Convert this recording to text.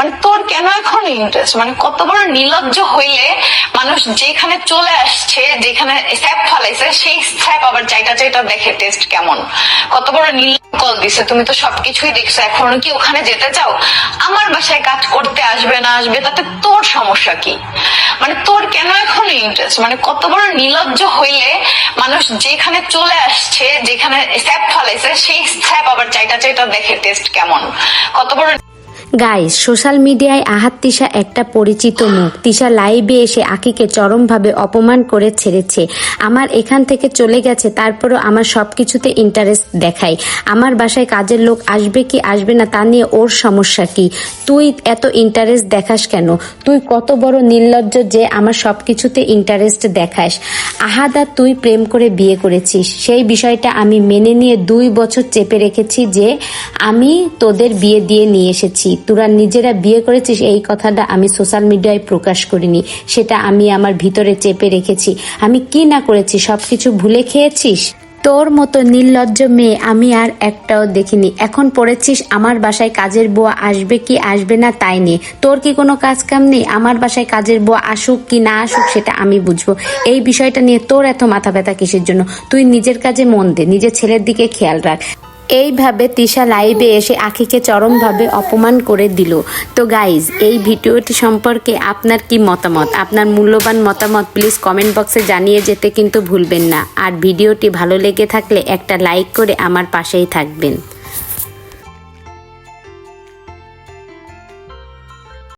মানে তোর কেন এখন ইন্টারেস্ট মানে কত বড় নির্লজ্জ হইলে মানুষ যেখানে চলে আসছে, যেখানে স্যাপ ফালাইছে, সেই স্যাপ আবার চাইটা চাইটা দেখে টেস্ট কেমন? কত বড় নীল কল দিছে, তুমি তো সবকিছুই দেখছ, এখনও কি ওখানে যেতে চাও? আমার বাসায় কাজ করতে আসবে না আসবে, তাতে তোর সমস্যা কি? মানে তোর কেন এখন ইন্টারেস্ট মানে কত বড় নির্লজ্জ হইলে মানুষ যেখানে চলে আসছে, যেখানে স্যাপ ফালাইছে, সেই স্যাপ আবার চাইটা চাইটা দেখে টেস্ট কেমন? কত বড় গাইস সোশ্যাল মিডিয়ায় আহাত তিশা একটা পরিচিত মুখ। তিশা লাইভে এসে আকিকে চরমভাবে অপমান করে ছেড়েছে। আমার এখান থেকে চলে গেছে, তারপরও আমার সবকিছুতে ইন্টারেস্ট দেখায়। আমার বাসায় কাজের লোক আসবে কি আসবে না তা নিয়ে ওর সমস্যা কি? তুই এত ইন্টারেস্ট দেখাস কেন? তুই কত বড় নির্লজ্জ যে আমার সবকিছুতে ইন্টারেস্ট দেখাস। আহাদা তুই প্রেম করে বিয়ে করেছিস। সেই বিষয়টা আমি মেনে নিয়ে দুই বছর চেপে রেখেছি যে আমি তোদের বিয়ে দিয়ে নিয়ে এসেছি। তোরা নিজেরা বিয়ে করেছিস, এই কথাটা আমি সোশ্যাল মিডিয়ায় প্রকাশ করিনি। সেটা আমি আমার ভিতরে চেপে রেখেছি। আমি কি না করেছি? সবকিছু ভুলে খেয়েছিস? তোর মতো নির্লজ্জ মেয়ে আমি আর একটাও দেখিনি। এখন পড়েছিস, আমার বাসায় কাজের বুয়া আসবে কি আসবে না তাই নিয়ে। তোর কি কোনো কাজ কাম নেই? আমার বাসায় কাজের বুয়া আসুক কি না আসুক সেটা আমি বুঝব। এই বিষয়টা নিয়ে তোর এত মাথা ব্যথা কিসের জন্য? তুই নিজের কাজে মন দে, নিজের ছেলের দিকে খেয়াল রাখ। এইভাবে তিশা লাইভে এসে আখিকে চরমভাবে অপমান করে দিল। তো গাইজ এই ভিডিওটি সম্পর্কে আপনার কি মতামত? আপনার মূল্যবান মতামত প্লিজ কমেন্ট বক্সে জানিয়ে যেতে কিন্তু ভুলবেন না। আর ভিডিওটি ভালো লেগে থাকলে একটা লাইক করে আমার পাশেই থাকবেন।